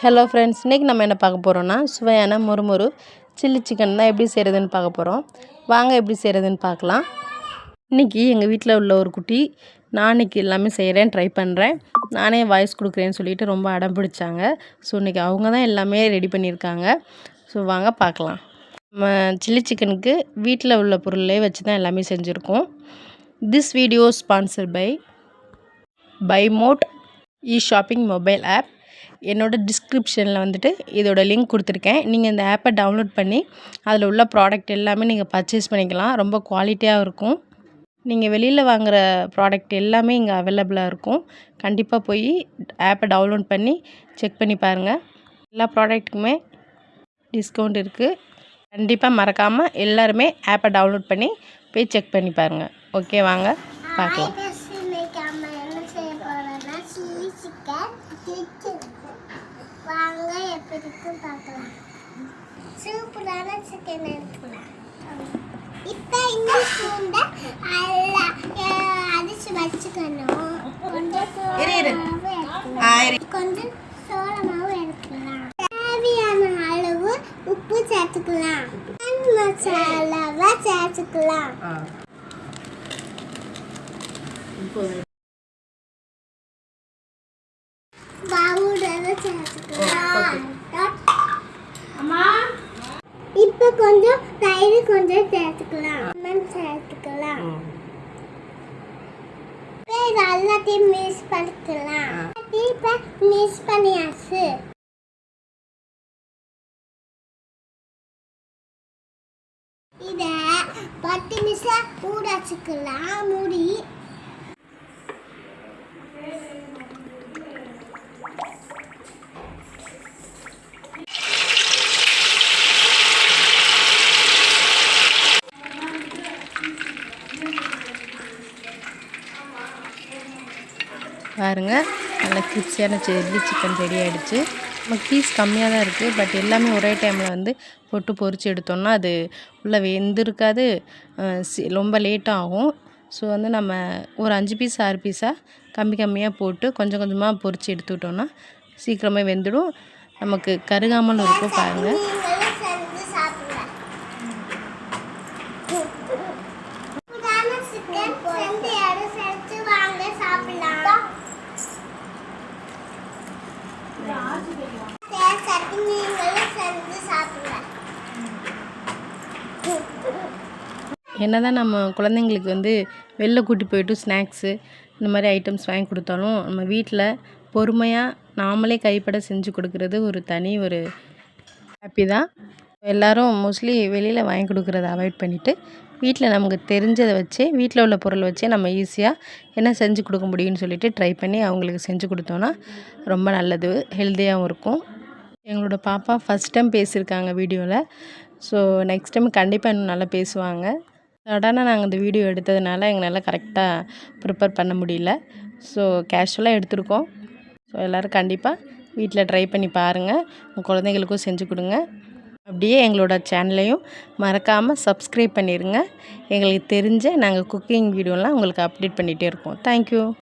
Hello friends இன்றைக்கி நம்ம என்ன பார்க்க போகிறோன்னா சுவையான முறுமுறு சில்லி சிக்கன் தான் எப்படி செய்கிறதுன்னு பார்க்க போகிறோம் வாங்க எப்படி செய்கிறதுன்னு பார்க்கலாம். இன்றைக்கி எங்கள் வீட்டில் உள்ள ஒரு குட்டி நான் இன்றைக்கி எல்லாமே செய்கிறேன் ட்ரை பண்ணுறேன் நானே வாய்ஸ் கொடுக்குறேன்னு சொல்லிட்டு ரொம்ப அடம் பிடிச்சாங்க. ஸோ இன்றைக்கி அவங்க தான் எல்லாமே ரெடி பண்ணியிருக்காங்க. ஸோ வாங்க பார்க்கலாம். நம்ம சில்லி சிக்கனுக்கு வீட்டில் உள்ள பொருளே வச்சு தான் எல்லாமே செஞ்சுருக்கோம். This video sponsor by by mod e shopping mobile app என்னோடய டிஸ்கிரிப்ஷனில் வந்துட்டு இதோட லிங்க் கொடுத்துருக்கேன். நீங்கள் இந்த ஆப்பை டவுன்லோட் பண்ணி அதில் உள்ள ப்ராடக்ட் எல்லாமே நீங்கள் பர்ச்சேஸ் பண்ணிக்கலாம். ரொம்ப குவாலிட்டியாக இருக்கும். நீங்கள் வெளியில் வாங்குகிற ப்ராடக்ட் எல்லாமே இங்கே அவைலபிளாக இருக்கும். கண்டிப்பாக போய் ஆப்பை டவுன்லோட் பண்ணி செக் பண்ணி பாருங்கள் எல்லா ப்ராடக்ட்டுக்குமே டிஸ்கவுண்ட் இருக்குது கண்டிப்பாக மறக்காமல் எல்லாருமே ஆப்பை டவுன்லோட் பண்ணி போய் செக் பண்ணி பாருங்கள் ஓகே வாங்க பார்க்கலாம் வாங்க எப்படி இருக்கும் பார்க்கலாம். சூப்பரான சிக்கன் எடுக்கலாம் இப்போ இந்த பூண்டை அடிச்சு வச்சுக்கணும். கொஞ்சம் சோளமாவு கொஞ்சம் சோளமாவு எடுக்கலாம் தேவையான அளவு உப்பு சேர்த்துக்கலாம். மசாலாவை சேர்த்துக்கலாம். பவுடரை சேர்த்துக்கலாம். இப்போ கொஞ்சம் தயிர் கொஞ்சம் சேர்த்துக்கலாம். லெமன் சேர்த்துக்கலாம். எல்லாத்தையும் மிக்ஸ் பண்ணிக்கலாம். இப்போ மிக்ஸ் பண்ணியாச்சு. இதை பத்து நிமிஷம் ஊற வச்சுக்கலாம். மூடி. பாருங்கள் நல்ல கிரிப்ஸியான சில்லி சிக்கன் ரெடி ஆகிடுச்சு நம்ம பீஸ் கம்மியாக தான் இருக்குது பட் எல்லாமே ஒரே டைமில் வந்து போட்டு பொரித்து எடுத்தோம்னா அது உள்ளே வெந்திருக்காது. ரொம்ப லேட்டாக ஆகும். ஸோ வந்து நம்ம ஒரு அஞ்சு பீஸ் ஆறு பீஸாக கம்மி கம்மியாக போட்டு கொஞ்சம் கொஞ்சமாக பொறிச்சு எடுத்துக்கிட்டோன்னா சீக்கிரமே வெந்துடும். நமக்கு கருகாமல் இருக்கும் பாருங்கள் என்ன தான் நம்ம குழந்தைங்களுக்கு வந்து வெளில கூட்டி போயிட்டு ஸ்நாக்ஸு இந்த மாதிரி ஐட்டம்ஸ் வாங்கி கொடுத்தாலும் நம்ம வீட்டில் பொறுமையாக நாமளே கைப்பட செஞ்சு கொடுக்கறது ஒரு தனி ஒரு ஹாப்பி தான். எல்லோரும் மோஸ்ட்லி வெளியில் வாங்கி கொடுக்குறத அவாய்ட் பண்ணிவிட்டு வீட்டில் நமக்கு தெரிஞ்சதை வச்சு வீட்டில் உள்ள பொருள் வச்சே நம்ம ஈஸியாக என்ன செஞ்சு கொடுக்க முடியும்னு சொல்லிட்டு ட்ரை பண்ணி அவங்களுக்கு செஞ்சு கொடுத்தோன்னா ரொம்ப நல்லது ஹெல்த்தியாகவும் இருக்கும். எங்களோட பாப்பா ஃபஸ்ட் டைம் பேசியிருக்காங்க வீடியோவில் ஸோ நெக்ஸ்ட் டைம் கண்டிப்பாக இன்னும் நல்லா பேசுவாங்க. சடனாக நாங்கள் இந்த வீடியோ எடுத்ததுனால எங்களால் கரெக்டாக ப்ரிப்பேர் பண்ண முடியல. ஸோ கேஷுவலாக எடுத்திருக்கோம். ஸோ எல்லோரும் கண்டிப்பாக வீட்டில் ட்ரை பண்ணி பாருங்கள் உங்கள் குழந்தைங்களுக்கும் செஞ்சு கொடுங்க. அப்படியே எங்களோட சேனலையும் மறக்காமல் சப்ஸ்கிரைப் பண்ணிடுங்க எங்களுக்கு தெரிஞ்ச நாங்கள் குக்கிங் வீடியோலாம் உங்களுக்கு அப்டேட் பண்ணிகிட்டே இருக்கோம். தேங்க்யூ